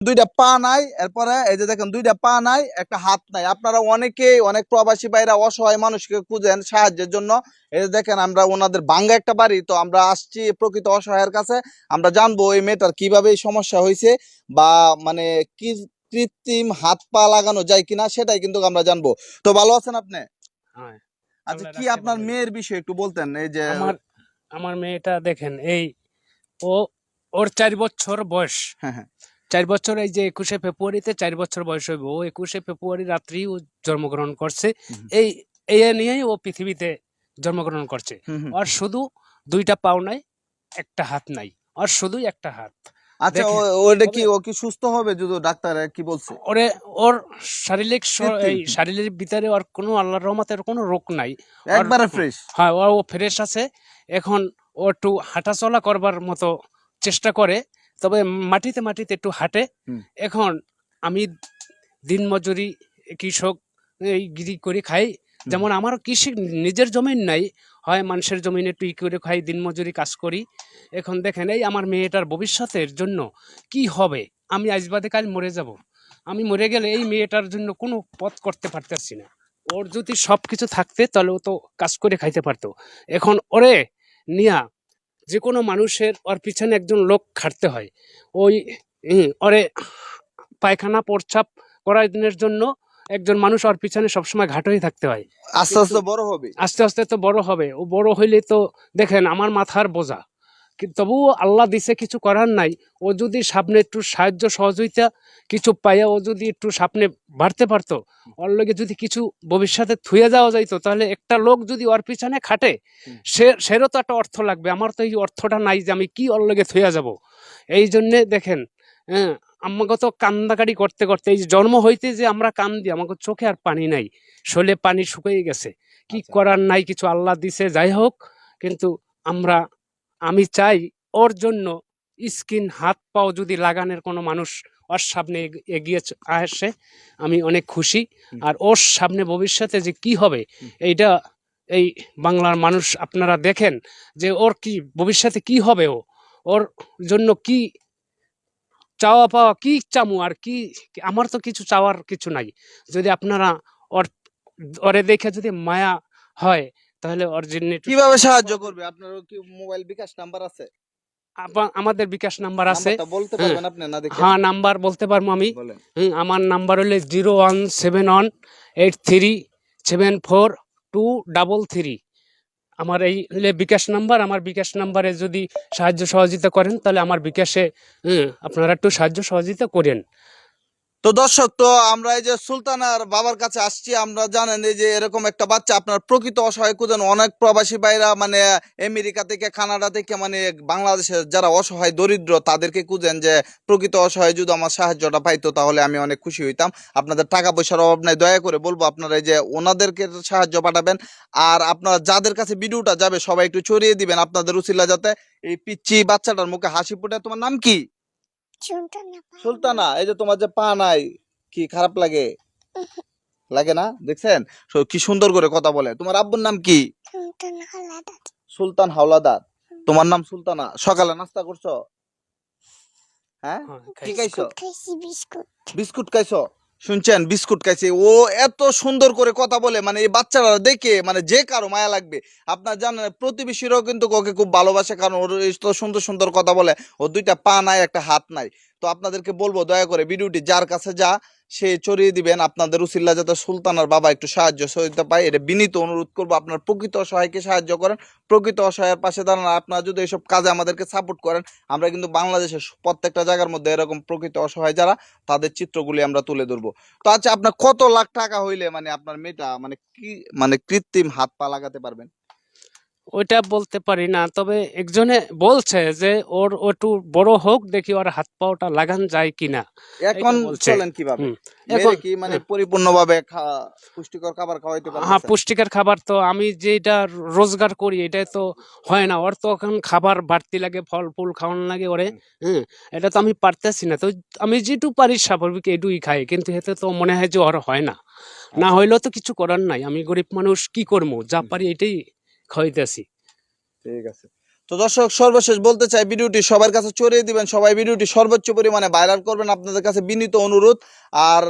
দুইটা পা নাই এরপরে এই যে দেখেন দুইটা পা নাই একটা হাত নাই। আপনারা অনেকেই অনেক প্রবাসী ভাইরা অসহায় মানুষকে খুঁজেন সাহায্যের জন্য। এই যে দেখেন আমরা ওনাদের ভাঙ্গা একটা বাড়ি তো আমরা আসছি প্রকৃত অসহায়ের কাছে। আমরা জানব এই মেয়েটার কীভাবে এই সমস্যা হয়েছে বা মানে কি কৃত্রিম হাত পা লাগানো যায় কিনা সেটাই কিন্তু আমরা জানব। তো ভালো আছেন আপনি? আচ্ছা কি আপনার মেয়ের বিষয়ে একটু বলতেন এই যে আমার আমার মেয়েটা দেখেন এই ও ওর চার বছর বয়স। হ্যাঁ হ্যাঁ। চার বছর এই যে একুশে ফেব্রুয়ারিতে চার বছর বয়স হইব ও একুশে ফেব্রুয়ারি রাত্রি ও জন্মগ্রহণ করছে। এই এই নিয়েই ও পৃথিবীতে জন্মগ্রহণ করছে। আর শুধু দুইটা পাও নাই একটা হাত নাই। আর শুধুই একটা হাত। আচ্ছা ওটা কি ও কি সুস্থ হবে যদি ডাক্তার কি বলছে? ওরে ওর শারীরিক এই শারীরিক ভিতরে ওর কোনো আল্লাহর রহমতের কোনো রোগ নাই। একবারে ফ্রেশ হ্যাঁ ও ফ্রেশ আছে। এখন ও একটু হাঁটাচলা করবার মতো চেষ্টা করে। তবে মাটিতে মাটিতে একটু হাঁটে। এখন আমি দিন মজুরি কৃষক এই গিরি করে খাই। যেমন আমার কৃষি নিজের জমিন নাই হয় মানুষের জমিনে একটু ই করে খাই দিন মজুরি কাজ করি। এখন দেখেন এই আমার মেয়েটার ভবিষ্যতের জন্য কি হবে? আমি আজ বাদে কাল মরে যাব। আমি মরে গেলে এই মেয়েটার জন্য কোনো পথ করতে পারতেছি না। ওর যদি সব কিছু থাকতে তাহলে ও তো কাজ করে খাইতে পারতো। এখন ওরে নিয়া যে কোনো মানুষের ওর পিছনে একজন লোক খাটতে হয়। ওই ওরে পায়খানা প্রস্রাব করার জন্য একজন মানুষ ওর পিছনে সবসময় ঘাট হয়ে থাকতে হয়। আস্তে আস্তে বড় হবে। আস্তে আস্তে তো বড় হবে। ও বড় হইলে তো দেখেন আমার মাথার বোঝা। তবুও আল্লাহ দিছে কিছু করার নাই। ও যদি সামনে একটু সাহায্য সহযোগিতা কিছু পাইয়া ও যদি একটু সামনে বাড়তে পারতো ওর লগে যদি কিছু ভবিষ্যতে থুয়ে যাওয়া যাইতো তাহলে একটা লোক যদি ওর পিছনে খাটে সে সেরও তো একটা অর্থ লাগবে। আমার তো এই অর্থটা নাই যে আমি কি ওর লগে থুয়ে যাব। এই জন্যে দেখেন হ্যাঁ আমাকে তো কান্দাকাটি করতে করতে এই যে জন্ম হইতে যে আমরা কান্দি আমাকে চোখে আর পানি নাই শোলে পানি শুকিয়ে গেছে। কি আচ্ছা। করার নাই কিছু আল্লাহ দিছে যাই হোক কিন্তু আমরা আমি চাই ওর জন্য স্কিন হাত পাও যদি লাগানোর কোনো মানুষ ওর সামনে এগ- এগিয়ে আসে আমি অনেক খুশি। আর ওর সামনে ভবিষ্যতে যে কি হবে এইটা এই বাংলার মানুষ আপনারা দেখেন যে ওর কি ভবিষ্যতে কি হবে ও? ওর জন্য কি চাওয়া পাওয়া কি চামু আর কি আমার তো কিছু চাওয়ার কিছু নাই। যদি আপনারা ওর ওরে দেখে যদি মায়া হয় তাহলে ওর জন্য কীভাবে সাহায্য করবে? আপনার কি মোবাইল বিকাশ নাম্বার আছে? আমাদের বিকাশ নাম্বার আছে। বলতে হ্যাঁ। পারবেন আপনি না দেখে? হ্যাঁ নাম্বার বলতে পারব আমি। আমার নাম্বার হলো zero one seven one eight three seven four two double three. আমার এই বিকাশ নাম্বার। আমার বিকাশ নাম্বারে যদি সাহায্য সহযোগিতা করেন তাহলে আমার বিকাশে হুম, আপনারা একটু সাহায্য সহযোগিতা করেন। তো দর্শক, তো আমরা এই যে সুলতানার বাবার কাছে আসছি, আমরা জানেন এই যে এরকম একটা বাচ্চা আপনার প্রকৃত অসহায় খুঁজেন অনেক প্রবাসী ভাইরা মানে আমেরিকা থেকে, কানাডা থেকে মানে বাংলাদেশের যারা অসহায়, দরিদ্র, তাদেরকে কুজেন যে প্রকৃত অসহায় যদি আমার সাহায্যটা পাইতো, তাহলে আমি অনেক খুশি হইতাম। আপনাদের টাকা পয়সার অভাব নাই, দয়া করে বলব আপনারা এই যে ওনাদেরকে সাহায্য পাঠাবেন। আর আপনারা যাদের কাছে ভিডিওটা যাবে, সবাই একটু ছড়িয়ে দিবেন আপনাদের উচিলা যাতে এই পিচ্ছি বাচ্চাটার মুখে হাসি ফুটে তোমার নাম কি? সুলতানা এই যে তোমার যে পা নাই কি খারাপ লাগে? লাগে না? দেখছেন? কি সুন্দর করে কথা বলে। তোমার আব্বুর নাম কি? সুলতান হাওলাদার। তোমার নাম সুলতানা। সকালে নাস্তা করছ? হ্যাঁ? হ্যাঁ, কি খাইছো বিস্কুট। বিস্কুট খাইছো? শুনছেন? বিস্কুট খাইছে। ও এত সুন্দর করে কথা বলে মানে এই বাচ্চারা দেখে মানে যে কারও মায়া লাগবে। আপনার জানেন, প্রতিবেশীরাও কিন্তু ওকে খুব ভালোবাসে, কারণ ওর এত সুন্দর সুন্দর কথা বলে। ও দুইটা পা নাই, একটা হাত নাই। তো আপনাদেরকে বলব, দয়া করে ভিডিওটি যার কাছে যা, সে চড়িয়ে দিবেন। আপনাদের উসিল্লা যাতে সুলতানার বাবা একটু সাহায্য সহযোগিতা পায়, এটা বিনীত অনুরোধ করব। আপনার প্রকৃত অসহায়কে সাহায্য করেন, প্রকৃত অসহায়ের পাশে দাঁড়ান। আপনারা যদি এইসব কাজে আমাদেরকে সাপোর্ট করেন, আমরা কিন্তু বাংলাদেশের প্রত্যেকটা জায়গার মধ্যে এরকম প্রকৃত অসহায় যারা, তাদের চিত্রগুলি আমরা তুলে ধরবো। তো আচ্ছা আপনার কত লাখ টাকা হইলে মানে আপনার মেয়েটা মানে কি মানে কৃত্রিম হাত পা লাগাতে পারবেন? ওইটা বলতে পারি না। তবে একজনে বলছে যে ওর একটু বড় হোক দেখি ওর হাত পাওটা লাগান যায় কিনা। এখন চলেন কীভাবে? এখন কি মানে। পরিপূর্ণভাবে পুষ্টিকর খাবার খাওয়াইতে হ্যাঁ পুষ্টিকর খাবার তো আমি যেটা রোজগার করি এটা তো হয় না। ওর তো এখন খাবার বাড়তি লাগে ফল ফুল খাওয়ানো লাগে ওরে। হ্যাঁ এটা তো আমি পারতেছি না। তো আমি যেটু পারি স্বাভাবিক এটুই খাই কিন্তু এতে তো মনে হয় যে ওর হয় না। না হইলেও তো কিছু করার নাই। আমি গরিব মানুষ কি করব? যা পারি এটাই খাওয়াইতেছি ঠিক আছে। তো দর্শক সর্বশেষ বলতে চাই ভিডিওটি সবার কাছে ছড়িয়ে দিবেন। সবাই ভিডিওটি সর্বোচ্চ পরিমাণে ভাইরাল করবেন। আপনাদের কাছে বিনীত অনুরোধ। আর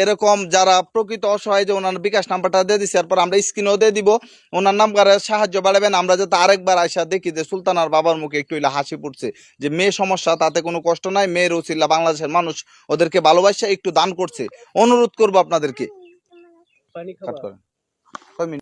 এরকম যারা প্রকৃত অসহায় যে ওনার বিকাশ নাম্বারটা দিয়ে দিচ্ছি এরপর আমরা স্ক্রিনেও দিয়ে দিব। ওনার নাম্বারে সাহায্য বাড়াবেন। আমরা যাতে আরেকবার আইসা দেখি যে সুলতানার বাবার মুখে একটু হইলে হাসি পড়ছে যে মেয়ে সমস্যা তাতে কোনো কষ্ট নাই। মেয়ের উচিল্লা বাংলাদেশের মানুষ ওদেরকে ভালোবাসা একটু দান করছে। অনুরোধ করব আপনাদেরকে। কয় মিনিট?